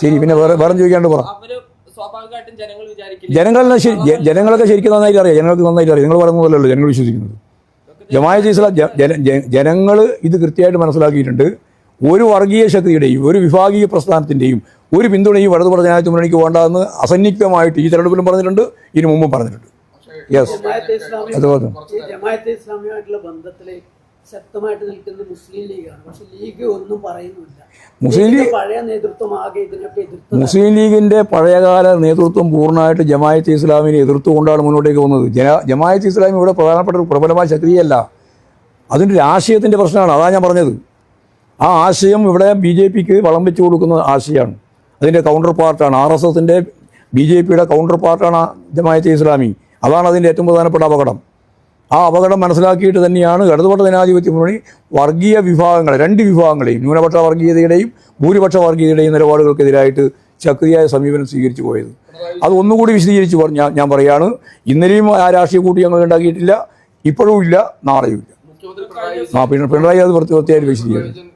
ശരി പിന്നെ വേറെ വേറെ ചോദിക്കാണ്ട് പറ ജനങ്ങൾ ജനങ്ങളെ ജനങ്ങളൊക്കെ ശരിക്കും നന്നായിട്ട് അറിയാം ജനങ്ങൾക്ക് നന്നായിട്ട് അറിയാം നിങ്ങൾ പറയുന്നതല്ലല്ലോ ജനങ്ങൾ വിശ്വസിക്കുന്നത് ജമായത്ത് ഇസ്ലാം ജനങ്ങൾ ഇത് കൃത്യമായിട്ട് മനസ്സിലാക്കിയിട്ടുണ്ട് ഒരു വർഗീയ ശക്തിയുടെയും ഒരു വിഭാഗീയ പ്രസ്ഥാനത്തിന്റെയും ഒരു പിന്തുണയും വലതുപക്ഷ ജനാധിപത്യ മുന്നണിക്ക് വേണ്ടതെന്ന് അസന്നിഗ്ധമായിട്ട് ഈ തെരഞ്ഞെടുപ്പിലും പറഞ്ഞിട്ടുണ്ട് ഇതിനു മുമ്പും പറഞ്ഞിട്ടുണ്ട് യെസ് അതുപോലെ ശക്തമായിട്ട് നിൽക്കുന്നത് മുസ്ലിം ലീഗാണ്. പക്ഷെ ലീഗ് ഒന്നും പറയുന്നില്ല. മുസ്ലിം ലീഗ്- പഴയ നേതൃത്വം ആകെ ഇതിനൊക്കെ എതിർത്ത് മുസ്ലിം ലീഗിന്റെ പഴയകാല നേതൃത്വം പൂർണമായിട്ട് ജമായത്ത് ഇസ്ലാമിനെ എതിർത്തുകൊണ്ടാണ് മുന്നോട്ടേക്ക് വന്നത് ജന ജമായത്ത് ഇസ്ലാമി ഇവിടെ പ്രധാനപ്പെട്ട ഒരു പ്രബലമായ ശക്തിയല്ല. അതിന്റെ രാഷ്ട്രീയത്തിന്റെ പ്രശ്നമാണ്. അതാണ് ഞാൻ പറഞ്ഞത്. ആ ആശയം ഇവിടെ ബി ജെ പിക്ക് വളം വെച്ച് കൊടുക്കുന്ന ആശയമാണ്. അതിന്റെ കൗണ്ടർ പാർട്ടാണ് ആർ എസ് എസിന്റെ ബി ജെ പിയുടെ കൗണ്ടർ പാർട്ടാണ് ജമായത്ത് ഇസ്ലാമി. അതാണ് അതിന്റെ ഏറ്റവും പ്രധാനപ്പെട്ട അപകടം. ആ അപകടം മനസ്സിലാക്കിയിട്ട് തന്നെയാണ് ഇടതുപക്ഷ ജനാധിപത്യ മുന്നണി വർഗീയ വിഭാഗങ്ങൾ രണ്ട് വിഭാഗങ്ങളെയും ന്യൂനപക്ഷ വർഗീയതയുടെയും ഭൂരിപക്ഷ വർഗീയതയുടെയും നിലപാടുകൾക്കെതിരായിട്ട് ശക്തിയായ സമീപനം സ്വീകരിച്ചു പോയത്. അത് ഒന്നുകൂടി വിശദീകരിച്ച് പറഞ്ഞാൽ ഞാൻ പറയുകയാണ് പറയാണ് ഇന്നലെയും ആ രാഷ്ട്രീയ കൂട്ടി ഞങ്ങൾ ഉണ്ടാക്കിയിട്ടില്ല ഇപ്പോഴും ഇല്ല നാളെയും ഇല്ല. ആ പിന്നെ പിണറായി അത് പ്രത്യേക പ്രത്യേകം വിശദീകരിക്കും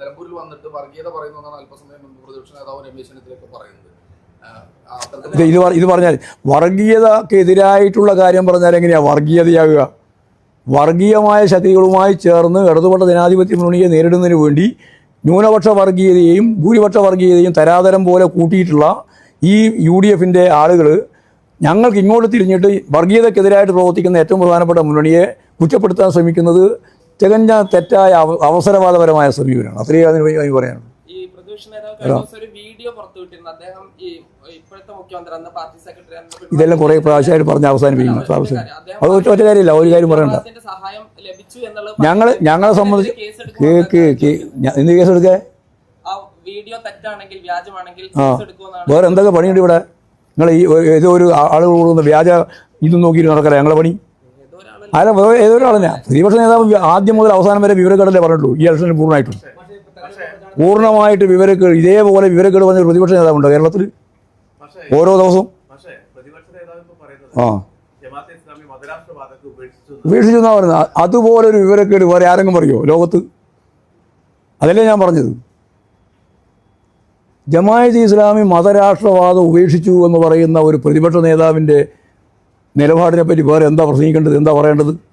നിലമ്പൂരിൽ വന്നിട്ട് വർഗീയത പറയുന്നതാണ് അല്പസമയം പ്രതിപക്ഷ നേതാവ് രമേശ് ചെന്നിത്തലയൊക്കെ പറയുന്നത്. ഇത് ഇത് പറഞ്ഞാൽ വർഗീയതക്കെതിരായിട്ടുള്ള കാര്യം പറഞ്ഞാൽ എങ്ങനെയാ വർഗീയതയാകുക? വർഗീയമായ ശക്തികളുമായി ചേർന്ന് ഇടതുപക്ഷ ജനാധിപത്യ മുന്നണിയെ നേരിടുന്നതിന് വേണ്ടി ന്യൂനപക്ഷ വർഗീയതയെയും ഭൂരിപക്ഷ വർഗീയതയും തരാതരം പോലെ കൂട്ടിയിട്ടുള്ള ഈ യു ഡി എഫിന്റെ ആളുകൾ ഞങ്ങൾക്ക് ഇങ്ങോട്ട് തിരിഞ്ഞിട്ട് വർഗീയതക്കെതിരായിട്ട് പ്രവർത്തിക്കുന്ന ഏറ്റവും പ്രധാനപ്പെട്ട മുന്നണിയെ കുറ്റപ്പെടുത്താൻ ശ്രമിക്കുന്നത് തികഞ്ഞ തെറ്റായ അവസരവാദപരമായ സമീപനമാണ് അത്രയും അതിന് അതിന് പറയാനുള്ളൂ. ഇതെല്ലാം കുറെ പ്രാവശ്യമായിട്ട് പറഞ്ഞ അവസാനിപ്പിക്കണം അത് ഒറ്റ കാര്യമില്ല ഒരു കാര്യം പറയണ്ട. ഞങ്ങൾ ഞങ്ങളെ സംബന്ധിച്ച് കേക്ക് കേ കേ കേ ഞാൻ- എന്ത് കേസ് എടുക്കേ? ആ വേറെ എന്തൊക്കെ പണിയുണ്ട് ഇവിടെ? നിങ്ങൾ ഈ ഏതോ ഒരു ആളുകൾ കൊടുക്കുന്ന വ്യാജ ഇതും നോക്കിയിട്ട് നടക്കല ഞങ്ങളെ പണി? അല്ല വേറെ ഏതോ ഒരാളെന്നാ പ്രതിപക്ഷ നേതാവ് ആദ്യം മുതൽ അവസാനം വരെ വിവരക്കേടല്ലേ പറഞ്ഞിട്ടുള്ളൂ. ഈ ഇലക്ഷനിൽ പൂർണമായിട്ടും. പൂർണമായിട്ട് വിവരക്കേട് ഇതേപോലെ വിവരക്കേട് പറഞ്ഞ ഒരു പ്രതിപക്ഷ നേതാവുണ്ടോ കേരളത്തിൽ? ഓരോ ദിവസവും? ആ. ഉപേക്ഷിച്ചു എന്നാ. പറയുന്നത്? അതുപോലെ ഒരു വിവരക്കേട് വേറെ ആരെങ്കിലും പറയുമോ ലോകത്ത്? അതല്ലേ ഞാൻ പറഞ്ഞത്. ജമായത്ത് ഇസ്ലാമി മതരാഷ്ട്രവാദം ഉപേക്ഷിച്ചു എന്ന് പറയുന്ന ഒരു പ്രതിപക്ഷ നേതാവിന്റെ നിലപാടിനെ പറ്റി വേറെ എന്താ പ്രസംഗിക്കേണ്ടത്? എന്താ പറയേണ്ടത്?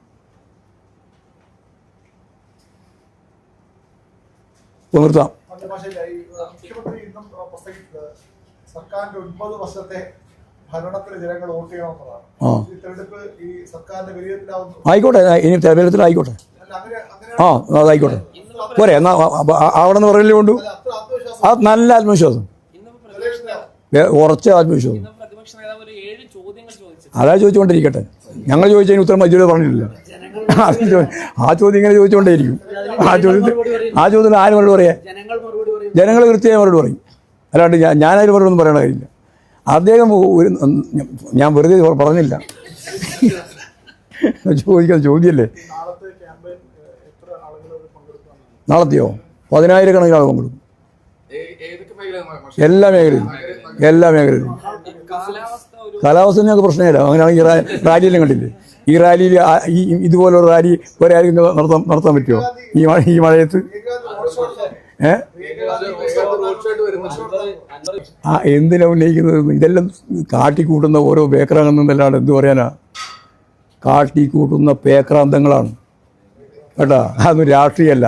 നിർത്താം. മുഖ്യമന്ത്രി ഇന്നും പ്രസംഗിച്ചത് സർക്കാരിന്റെ ഒൻപത് വർഷത്തെ ഭരണത്തിന് ജനങ്ങൾ വോട്ട് ചെയ്യണമെന്നതാണ് ആ. ഈ തെരഞ്ഞെടുപ്പ് ഈ സർക്കാരിന്റെ വിലയിരുത്തലാവുന്നു. ആയിക്കോട്ടെ ഇനി തെരഞ്ഞെടുപ്പിൽ ആയിക്കോട്ടെ. അല്ല അങ്ങനെ അങ്ങനെ ആ അതായിക്കോട്ടെ. പോരെ എന്നാ അവിടെ നിന്ന് പറയല്ലേ കൊണ്ടു അത് നല്ല ആത്മവിശ്വാസം. ഉറച്ച ആത്മവിശ്വാസം. അതാ ചോദിച്ചുകൊണ്ടിരിക്കട്ടെ. ഞങ്ങൾ ചോദിച്ചതിന് ഉത്തരം മജീദ് പറഞ്ഞിട്ടില്ല. ആ ചോദ്യം ഇങ്ങനെ ചോദിച്ചുകൊണ്ടേയിരിക്കും. ആ ചോദ്യത്തിൽ ആ ചോദ്യത്തിന് ആര് മറുപടി പറയാ? ജനങ്ങൾ കൃത്യമായി മറുപടി പറയും. അല്ലാണ്ട് ഞാൻ ഞാനതിൽ മറുപടി ഒന്നും പറയേണ്ട കാര്യമില്ല. അദ്ദേഹം ഒരു ഞാൻ വെറുതെ പറഞ്ഞില്ല. ചോദിക്കാൻ ചോദ്യമല്ലേ നടത്തിയോ പതിനായിരക്കണക്കിന് എത്ര ആളുകൾ പങ്കെടുക്കും. എല്ലാ മേഖലയിലും. എല്ലാ മേഖലയിലും. കാലാവസ്ഥ ഞങ്ങൾക്ക് പ്രശ്നമില്ല. അങ്ങനെയാണെങ്കിൽ റാലിയെല്ലാം കണ്ടില്ലേ? ഈ റാലിയിൽ ഈ ഇതുപോലൊരു റാലി വേറെ നടത്താൻ നടത്താൻ പറ്റുമോ? ഈ മഴ ഈ മഴയത്ത്? ആ എന്തിനാ ഉന്നയിക്കുന്നത്? ഇതെല്ലാം കാട്ടിക്കൂട്ടുന്ന ഓരോ പേക്രാന്തങ്ങളാണ് എന്ത് പറയാനാ? കാട്ടിക്കൂട്ടുന്ന പേക്രാന്തങ്ങളാണ് കേട്ടാ? അതൊന്നും രാഷ്ട്രീയമല്ല